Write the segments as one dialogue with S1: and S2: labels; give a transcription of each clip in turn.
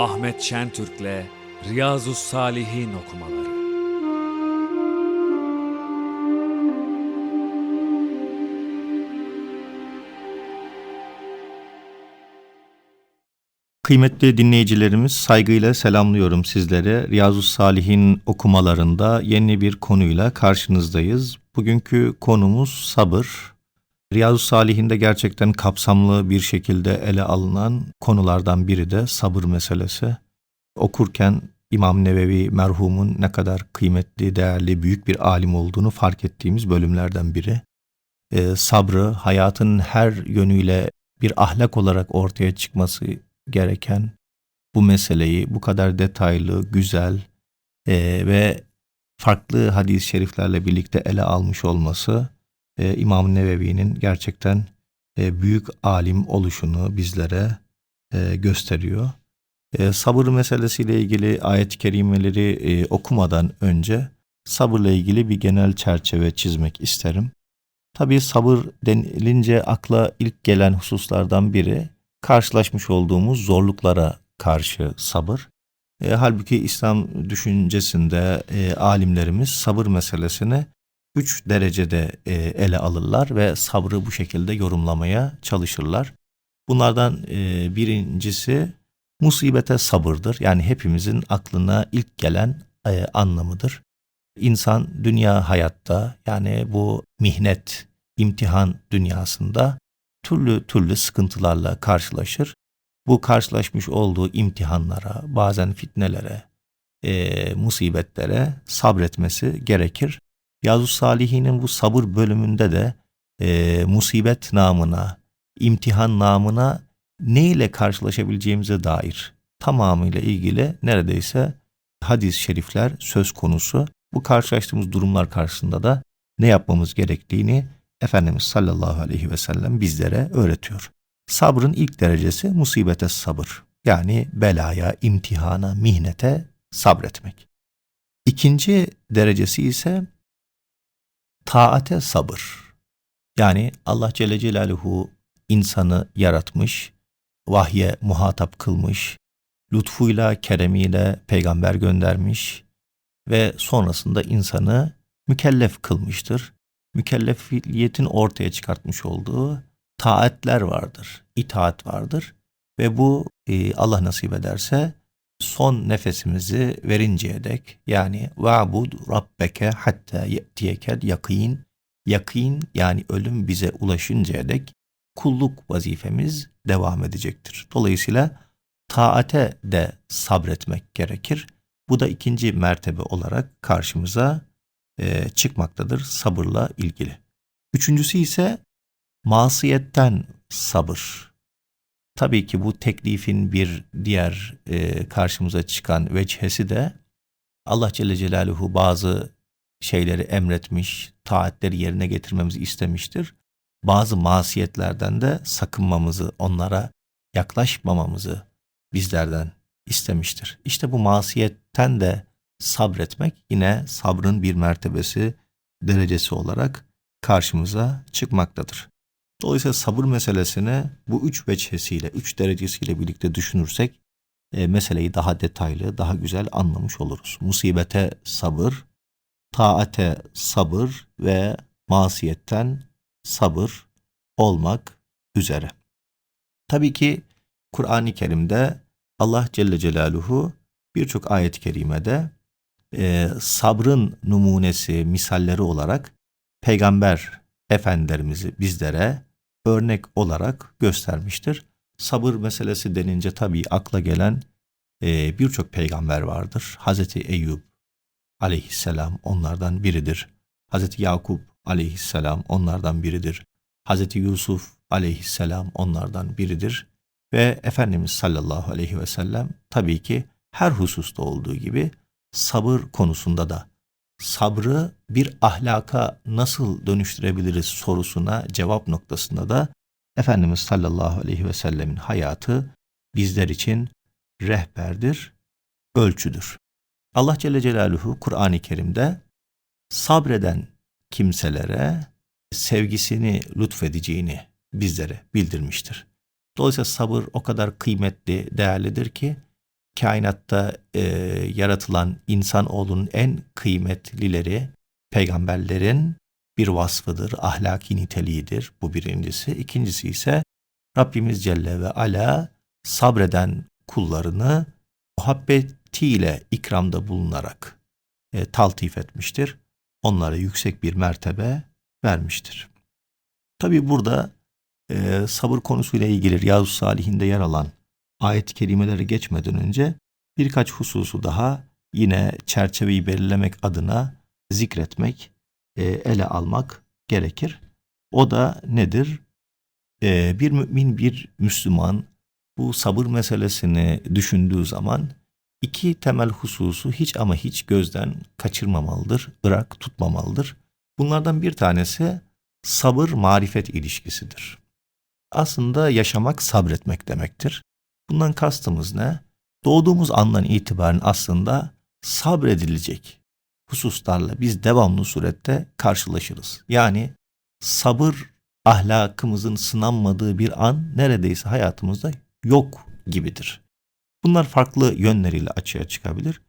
S1: Ahmet Şentürk'le Riyazu Salihin okumaları.
S2: Kıymetli dinleyicilerimiz saygıyla selamlıyorum sizlere. Riyazu Salihin okumalarında yeni bir konuyla karşınızdayız. Bugünkü konumuz sabır. Riyazu Salihin'de gerçekten kapsamlı bir şekilde ele alınan konulardan biri de sabır meselesi. Okurken İmam Nevevi merhumun ne kadar kıymetli, değerli, büyük bir alim olduğunu fark ettiğimiz bölümlerden biri. Ee, sabrı hayatın her yönüyle bir ahlak olarak ortaya çıkması gereken bu meseleyi bu kadar detaylı, güzel e, ve farklı hadis-i şeriflerle birlikte ele almış olması e, İmam Nevevi'nin gerçekten e, büyük alim oluşunu bizlere e, gösteriyor. E, sabır meselesiyle ilgili ayet-i kerimeleri e, okumadan önce sabırla ilgili bir genel çerçeve çizmek isterim. Tabii sabır denilince akla ilk gelen hususlardan biri karşılaşmış olduğumuz zorluklara karşı sabır. E, halbuki İslam düşüncesinde e, alimlerimiz sabır meselesini üç derecede e, ele alırlar ve sabrı bu şekilde yorumlamaya çalışırlar. Bunlardan e, birincisi musibete sabırdır. Yani hepimizin aklına ilk gelen e, anlamıdır. İnsan dünya hayatta yani bu mihnet, imtihan dünyasında türlü türlü sıkıntılarla karşılaşır. Bu karşılaşmış olduğu imtihanlara, bazen fitnelere, e, musibetlere sabretmesi gerekir. Yazu Salihinin bu sabır bölümünde de e, musibet namına, imtihan namına ne ile karşılaşabileceğimize dair tamamıyla ilgili neredeyse hadis-i şerifler söz konusu. Bu karşılaştığımız durumlar karşısında da ne yapmamız gerektiğini Efendimiz sallallahu aleyhi ve sellem bizlere öğretiyor. Sabrın ilk derecesi musibete sabır. Yani belaya, imtihana, mihnete sabretmek. İkinci derecesi ise taate sabır. Yani Allah Celle Celaluhu insanı yaratmış, vahye muhatap kılmış, lütfuyla, keremiyle peygamber göndermiş ve sonrasında insanı mükellef kılmıştır mükellefiyetin ortaya çıkartmış olduğu taatler vardır, itaat vardır ve bu e, Allah nasip ederse son nefesimizi verinceye dek yani va'bud rabbeke hatta ye'tiyekel yakin yakin yani ölüm bize ulaşıncaya dek kulluk vazifemiz devam edecektir. Dolayısıyla taate de sabretmek gerekir. Bu da ikinci mertebe olarak karşımıza e, çıkmaktadır sabırla ilgili. Üçüncüsü ise masiyetten sabır. Tabii ki bu teklifin bir diğer e, karşımıza çıkan veçhesi de Allah Celle Celaluhu bazı şeyleri emretmiş, taatleri yerine getirmemizi istemiştir. Bazı masiyetlerden de sakınmamızı, onlara yaklaşmamamızı bizlerden istemiştir. İşte bu masiyetten de sabretmek yine sabrın bir mertebesi, derecesi olarak karşımıza çıkmaktadır. Dolayısıyla sabır meselesini bu üç veçhesiyle, üç derecesiyle birlikte düşünürsek e, meseleyi daha detaylı, daha güzel anlamış oluruz. Musibete sabır, taate sabır ve masiyetten sabır olmak üzere. Tabii ki Kur'an-ı Kerim'de Allah Celle Celaluhu birçok ayet-i kerimede e, sabrın numunesi, misalleri olarak peygamber efendilerimizi bizlere örnek olarak göstermiştir. Sabır meselesi denince tabii akla gelen e, birçok peygamber vardır. Hazreti Eyüp aleyhisselam onlardan biridir. Hazreti Yakup aleyhisselam onlardan biridir. Hazreti Yusuf aleyhisselam onlardan biridir. Ve Efendimiz sallallahu aleyhi ve sellem tabii ki her hususta olduğu gibi sabır konusunda da sabrı bir ahlaka nasıl dönüştürebiliriz sorusuna cevap noktasında da Efendimiz sallallahu aleyhi ve sellemin hayatı bizler için rehberdir, ölçüdür. Allah Celle Celaluhu Kur'an-ı Kerim'de sabreden kimselere sevgisini lütfedeceğini bizlere bildirmiştir. Dolayısıyla sabır o kadar kıymetli, değerlidir ki kainatta e, yaratılan insanoğlunun en kıymetlileri peygamberlerin bir vasfıdır, ahlaki niteliğidir. Bu birincisi. İkincisi ise Rabbimiz Celle ve Ala sabreden kullarını muhabbetiyle ikramda bulunarak e, taltif etmiştir. Onlara yüksek bir mertebe vermiştir. Tabi burada e, sabır konusuyla ilgili Riyazu Salihinde yer alan ayet-i kerimeleri geçmeden önce birkaç hususu daha yine çerçeveyi belirlemek adına zikretmek, e, ele almak gerekir. O da nedir? E, bir mümin, bir Müslüman bu sabır meselesini düşündüğü zaman iki temel hususu hiç ama hiç gözden kaçırmamalıdır, ırak tutmamalıdır. Bunlardan bir tanesi sabır marifet ilişkisidir. Aslında yaşamak sabretmek demektir. Bundan kastımız ne? Doğduğumuz andan itibaren aslında sabredilecek hususlarla biz devamlı surette karşılaşırız. Yani sabır ahlakımızın sınanmadığı bir an neredeyse hayatımızda yok gibidir. Bunlar farklı yönleriyle açığa çıkabilir.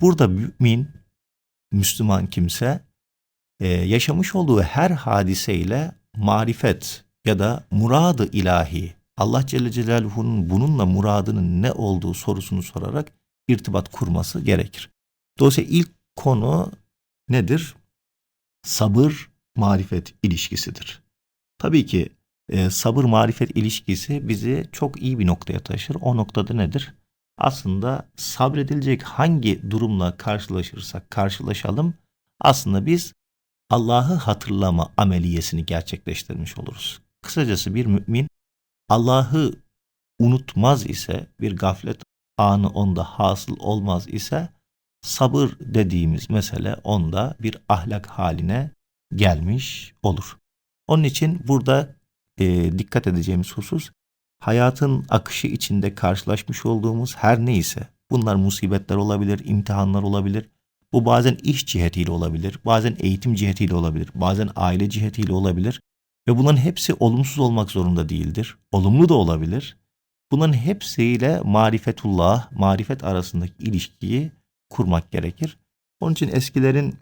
S2: Burada mümin, Müslüman kimse e, yaşamış olduğu her hadiseyle marifet ya da muradı ilahi Allah Celle Celaluhu'nun bununla muradının ne olduğu sorusunu sorarak irtibat kurması gerekir. Dolayısıyla ilk konu nedir? Sabır marifet ilişkisidir. Tabii ki e, sabır marifet ilişkisi bizi çok iyi bir noktaya taşır. O noktada nedir? Aslında sabredilecek hangi durumla karşılaşırsak karşılaşalım aslında biz Allah'ı hatırlama ameliyesini gerçekleştirmiş oluruz. Kısacası bir mümin Allah'ı unutmaz ise bir gaflet anı onda hasıl olmaz ise sabır dediğimiz mesele onda bir ahlak haline gelmiş olur. Onun için burada e, dikkat edeceğimiz husus hayatın akışı içinde karşılaşmış olduğumuz her neyse bunlar musibetler olabilir, imtihanlar olabilir. Bu bazen iş cihetiyle olabilir, bazen eğitim cihetiyle olabilir, bazen aile cihetiyle olabilir. Ve bunların hepsi olumsuz olmak zorunda değildir. Olumlu da olabilir. Bunların hepsiyle marifetullah, marifet arasındaki ilişkiyi kurmak gerekir. Onun için eskilerin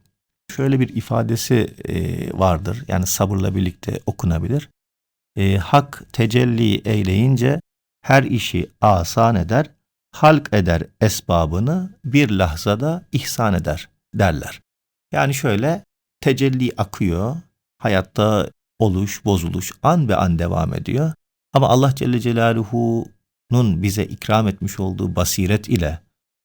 S2: şöyle bir ifadesi e, vardır. Yani sabırla birlikte okunabilir. E, hak tecelli eyleyince her işi asan eder, halk eder esbabını bir lahzada ihsan eder derler. Yani şöyle tecelli akıyor, hayatta oluş, bozuluş an be an devam ediyor. Ama Allah Celle Celaluhu'nun bize ikram etmiş olduğu basiret ile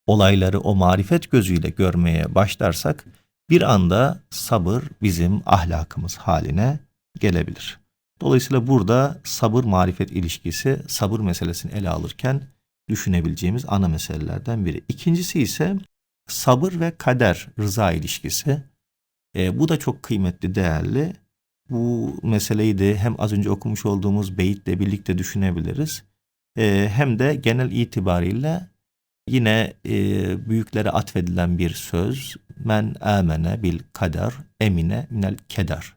S2: olayları o marifet gözüyle görmeye başlarsak bir anda sabır bizim ahlakımız haline gelebilir. Dolayısıyla burada sabır marifet ilişkisi sabır meselesini ele alırken düşünebileceğimiz ana meselelerden biri. İkincisi ise sabır ve kader rıza ilişkisi. E, bu da çok kıymetli, değerli. Bu meseleyi de hem az önce okumuş olduğumuz beyitle birlikte düşünebiliriz. E, hem de genel itibariyle yine e, büyüklere atfedilen bir söz. Men amene bil kader emine minel keder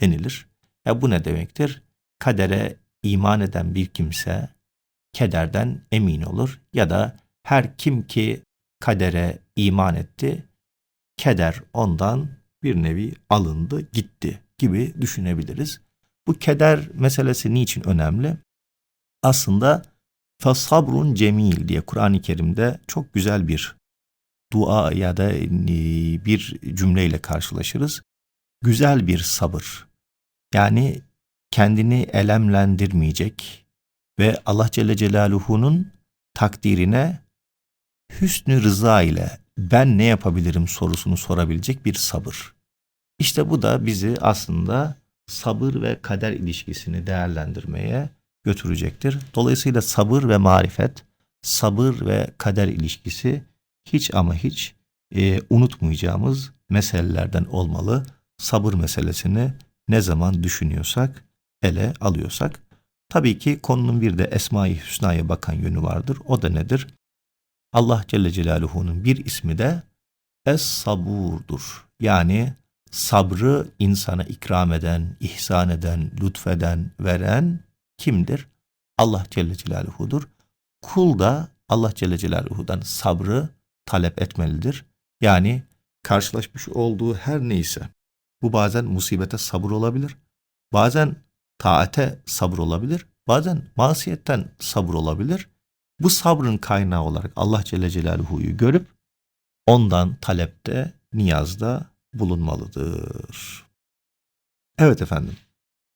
S2: denilir. Ya bu ne demektir? Kadere iman eden bir kimse kederden emin olur ya da her kim ki kadere iman etti, keder ondan bir nevi alındı, gitti gibi düşünebiliriz. Bu keder meselesi niçin önemli? Aslında fasabrun cemil diye Kur'an-ı Kerim'de çok güzel bir dua ya da e, bir cümleyle karşılaşırız. Güzel bir sabır. Yani kendini elemlendirmeyecek ve Allah Celle Celaluhu'nun takdirine hüsnü rıza ile ben ne yapabilirim sorusunu sorabilecek bir sabır. İşte bu da bizi aslında sabır ve kader ilişkisini değerlendirmeye götürecektir. Dolayısıyla sabır ve marifet, sabır ve kader ilişkisi hiç ama hiç e, unutmayacağımız meselelerden olmalı. Sabır meselesini ne zaman düşünüyorsak, ele alıyorsak. Tabii ki konunun bir de Esma-i Hüsna'ya bakan yönü vardır. O da nedir? Allah Celle Celaluhu'nun bir ismi de Es-Sabur'dur. Yani sabrı insana ikram eden, ihsan eden, lütfeden, veren kimdir? Allah Celle Celaluhu'dur. Kul da Allah Celle Celaluhu'dan sabrı talep etmelidir. Yani karşılaşmış olduğu her neyse bu bazen musibete sabır olabilir. Bazen taate sabır olabilir. Bazen masiyetten sabır olabilir. Bu sabrın kaynağı olarak Allah Celle Celaluhu'yu görüp ondan talepte, niyazda bulunmalıdır. Evet efendim.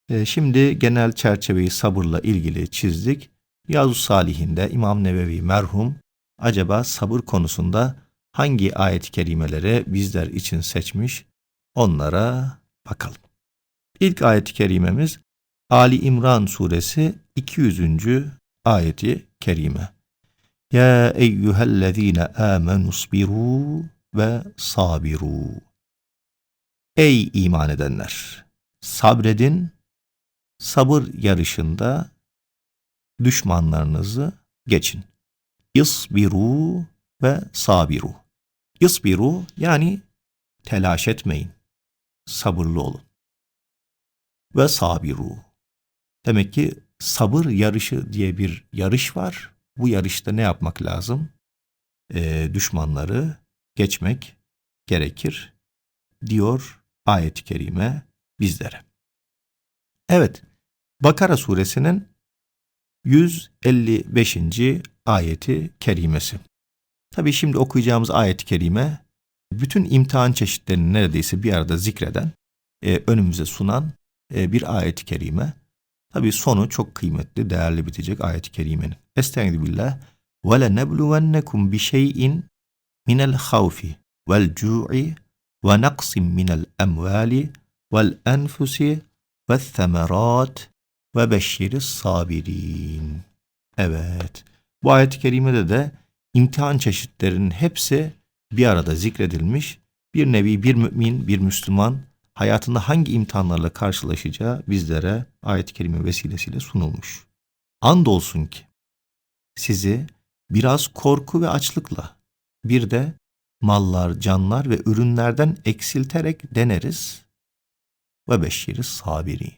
S2: Ee, Şimdi genel çerçeveyi sabırla ilgili çizdik. Riyazu Salihinde İmam Nevevi merhum acaba sabır konusunda hangi ayet-i kerimeleri bizler için seçmiş onlara bakalım. İlk ayet-i kerimemiz Ali İmran suresi 200. ayeti kerime. Ya eyyühellezine amenusbiru ve sabiru. Ey iman edenler! Sabredin, sabır yarışında düşmanlarınızı geçin. İsbiru ve sabiru. İsbiru yani telaş etmeyin. Sabırlı olun. Ve sabiru. Demek ki sabır yarışı diye bir yarış var. Bu yarışta ne yapmak lazım? Ee, düşmanları geçmek gerekir diyor ayet-i kerime bizlere. Evet, Bakara suresinin 155. ayeti kerimesi. Tabii şimdi okuyacağımız ayet-i kerime bütün imtihan çeşitlerini neredeyse bir arada zikreden, e, önümüze sunan e, bir ayet-i kerime. Tabii sonu çok kıymetli, değerli bitecek ayet-i kerimenin. Estaizu billah. وَلَنَبْلُوَنَّكُمْ بِشَيْءٍ مِنَ الْخَوْفِ وَالْجُوعِ ve naqsim minel emvali vel enfusi ve semerat ve beşşiris sabirin. Evet. Bu ayet-i kerimede de imtihan çeşitlerinin hepsi bir arada zikredilmiş. Bir nevi bir mümin, bir Müslüman hayatında hangi imtihanlarla karşılaşacağı bizlere ayet-i kerime vesilesiyle sunulmuş. Andolsun ki sizi biraz korku ve açlıkla bir de mallar, canlar ve ürünlerden eksilterek deneriz ve beşşiri sabiri.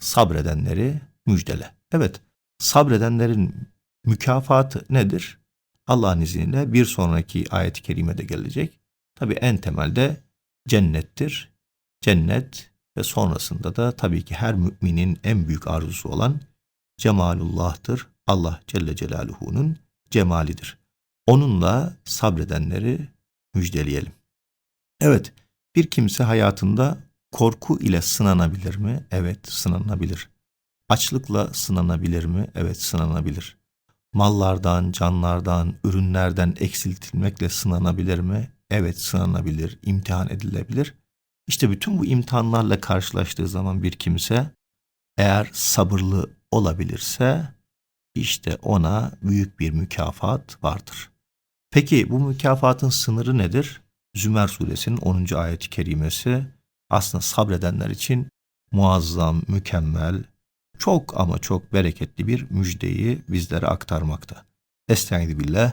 S2: Sabredenleri müjdele. Evet, sabredenlerin mükafatı nedir? Allah'ın izniyle bir sonraki ayet-i kerimede gelecek. Tabi en temelde cennettir. Cennet ve sonrasında da tabii ki her müminin en büyük arzusu olan cemalullah'tır. Allah Celle Celaluhu'nun cemalidir. Onunla sabredenleri müjdeleyelim. Evet, bir kimse hayatında korku ile sınanabilir mi? Evet, sınanabilir. Açlıkla sınanabilir mi? Evet, sınanabilir. Mallardan, canlardan, ürünlerden eksiltilmekle sınanabilir mi? Evet, sınanabilir, imtihan edilebilir. İşte bütün bu imtihanlarla karşılaştığı zaman bir kimse eğer sabırlı olabilirse işte ona büyük bir mükafat vardır. Peki bu mükafatın sınırı nedir? Zümer suresinin 10. ayet-i kerimesi aslında sabredenler için muazzam, mükemmel, çok ama çok bereketli bir müjdeyi bizlere aktarmakta. Estaizu billah.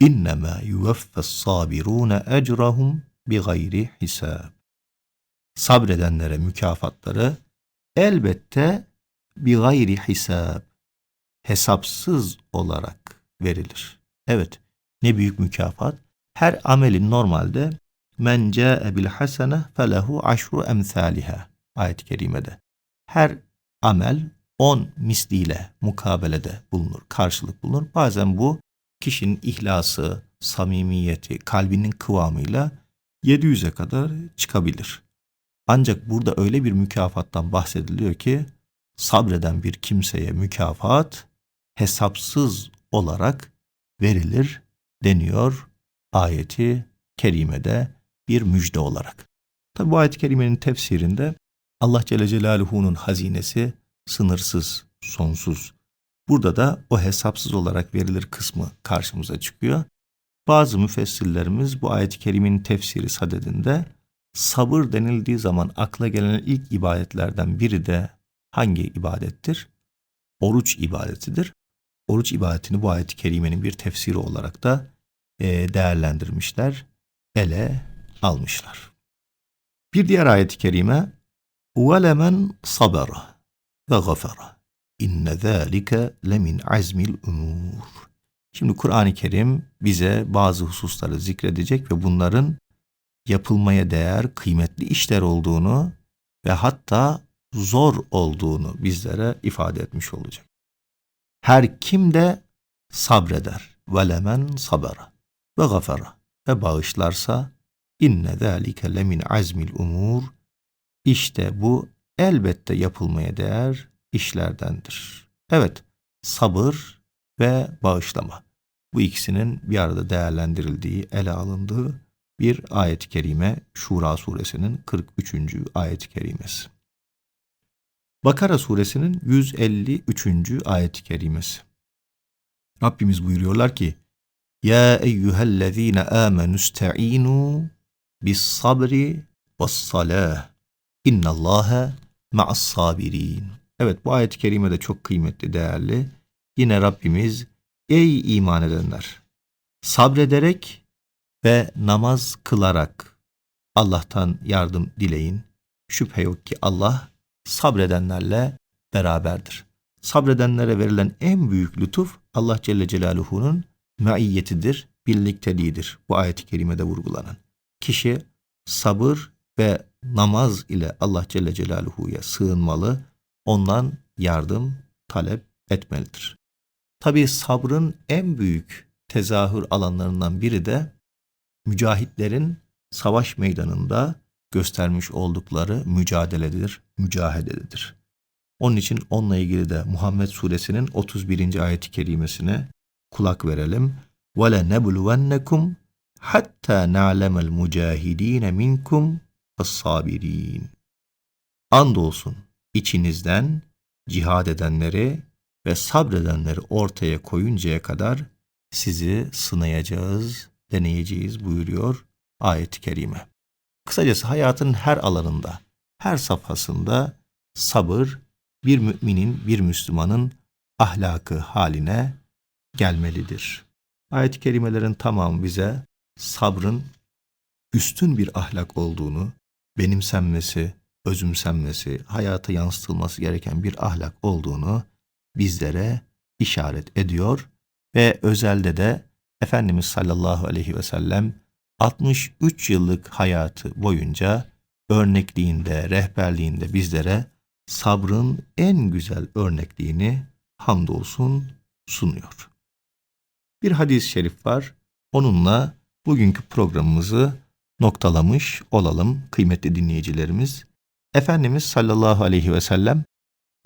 S2: İnnemâ yuveffes sabirûne ecrahum bi gayri hisab. Sabredenlere mükafatları elbette bi gayri hisab hesapsız olarak verilir. Evet, ne büyük mükafat. Her amelin normalde men ca'e bil hasene felehu aşru emsaliha ayet-i kerimede. Her amel on misliyle mukabelede bulunur, karşılık bulunur. Bazen bu kişinin ihlası, samimiyeti, kalbinin kıvamıyla 700'e kadar çıkabilir. Ancak burada öyle bir mükafattan bahsediliyor ki sabreden bir kimseye mükafat hesapsız olarak verilir deniyor ayeti kerimede bir müjde olarak. Tabi bu ayet-i kerimenin tefsirinde Allah Celle Celaluhu'nun hazinesi sınırsız, sonsuz. Burada da o hesapsız olarak verilir kısmı karşımıza çıkıyor. Bazı müfessirlerimiz bu ayet-i kerimenin tefsiri sadedinde sabır denildiği zaman akla gelen ilk ibadetlerden biri de hangi ibadettir? Oruç ibadetidir Oruç ibadetini bu ayet-i kerimenin bir tefsiri olarak da e, değerlendirmişler, ele almışlar. Bir diğer ayet-i kerime وَلَمَنْ صَبَرَ ve gafara. İnne zâlike lemin azmil umur. Şimdi Kur'an-ı Kerim bize bazı hususları zikredecek ve bunların yapılmaya değer kıymetli işler olduğunu ve hatta zor olduğunu bizlere ifade etmiş olacak. Her kim de sabreder ve lemen sabara ve gafara ve bağışlarsa inne zâlike lemin azmil umur işte bu elbette yapılmaya değer işlerdendir. Evet, sabır ve bağışlama. Bu ikisinin bir arada değerlendirildiği, ele alındığı bir ayet-i kerime Şura suresinin 43. ayet-i kerimesi. Bakara suresinin 153. ayet-i kerimesi. Rabbimiz buyuruyorlar ki Ya eyyühellezine amenu sta'inu bis sabri ve salah innallâhe ma'as sabirin. Evet bu ayet-i kerime de çok kıymetli, değerli. Yine Rabbimiz ey iman edenler sabrederek ve namaz kılarak Allah'tan yardım dileyin. Şüphe yok ki Allah sabredenlerle beraberdir. Sabredenlere verilen en büyük lütuf Allah Celle Celaluhu'nun maiyetidir, birlikteliğidir. Bu ayet-i kerimede vurgulanan. Kişi sabır ve namaz ile Allah Celle Celaluhu'ya sığınmalı, ondan yardım talep etmelidir. Tabi sabrın en büyük tezahür alanlarından biri de mücahitlerin savaş meydanında göstermiş oldukları mücadeledir, mücahededir. Onun için onunla ilgili de Muhammed Suresinin 31. ayet-i kerimesine kulak verelim. Ve nebluvennekum hatta na'lemel mucahidin minkum as-sabirin. Andolsun içinizden cihad edenleri ve sabredenleri ortaya koyuncaya kadar sizi sınayacağız, deneyeceğiz buyuruyor ayet-i kerime. Kısacası hayatın her alanında, her safhasında sabır bir müminin, bir Müslümanın ahlakı haline gelmelidir. Ayet-i kerimelerin tamamı bize sabrın üstün bir ahlak olduğunu, benimsenmesi, özümsenmesi, hayata yansıtılması gereken bir ahlak olduğunu bizlere işaret ediyor ve özelde de Efendimiz sallallahu aleyhi ve sellem 63 yıllık hayatı boyunca örnekliğinde, rehberliğinde bizlere sabrın en güzel örnekliğini hamdolsun sunuyor. Bir hadis-i şerif var. Onunla bugünkü programımızı noktalamış olalım kıymetli dinleyicilerimiz. Efendimiz sallallahu aleyhi ve sellem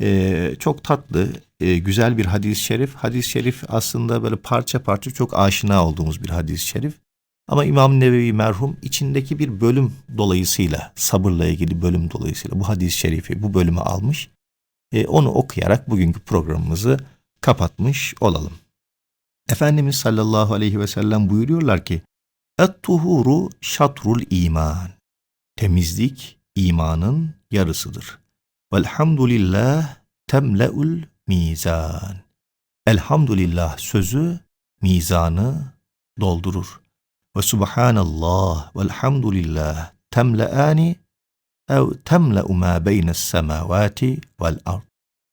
S2: e, çok tatlı, e, güzel bir hadis-i şerif. Hadis-i şerif aslında böyle parça parça çok aşina olduğumuz bir hadis-i şerif. Ama İmam Nevevi merhum içindeki bir bölüm dolayısıyla, sabırla ilgili bölüm dolayısıyla bu hadis-i şerifi, bu bölümü almış. E, onu okuyarak bugünkü programımızı kapatmış olalım. Efendimiz sallallahu aleyhi ve sellem buyuruyorlar ki, Et-tuhuru şatrul iman. Temizlik imanın yarısıdır. Velhamdülillah temle'ul mizan. Elhamdülillah sözü mizanı doldurur. Ve subhanallah velhamdülillah temle'ani ev temle'u ma beynes semavati vel ard.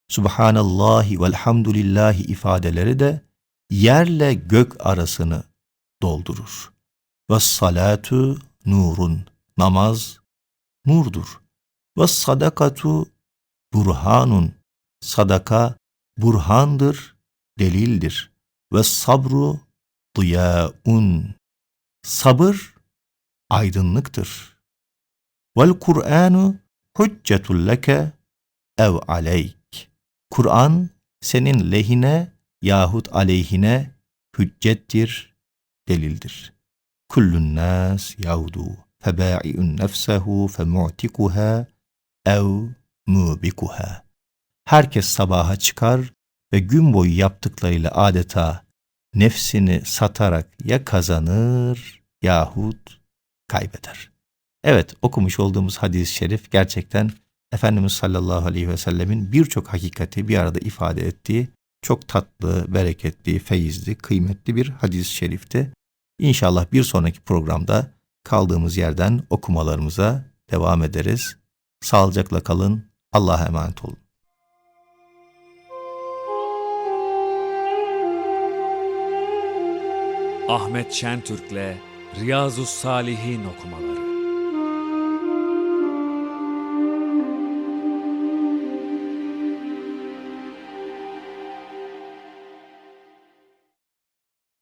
S2: Subhanallahi velhamdülillahi ifadeleri de yerle gök arasını doldurur. Ve salatu nurun. Namaz nurdur. Ve sadakatu burhanun. Sadaka burhandır, delildir. Ve sabru diyaun. Sabır aydınlıktır. Vel Kur'anu hüccetul leke ev aleyk. Kur'an senin lehine yahut aleyhine hüccettir, delildir. Kullun nas yaudu febâ'i'un nefsehu femu'tikuha ev mubikuha. Herkes sabaha çıkar ve gün boyu yaptıklarıyla adeta nefsini satarak ya kazanır yahut kaybeder. Evet okumuş olduğumuz hadis-i şerif gerçekten Efendimiz sallallahu aleyhi ve sellemin birçok hakikati bir arada ifade ettiği çok tatlı, bereketli, feyizli, kıymetli bir hadis-i şerifti. İnşallah bir sonraki programda kaldığımız yerden okumalarımıza devam ederiz. Sağlıcakla kalın. Allah'a emanet olun.
S1: Ahmet Şentürk'le Riyazu Salihin okumaları.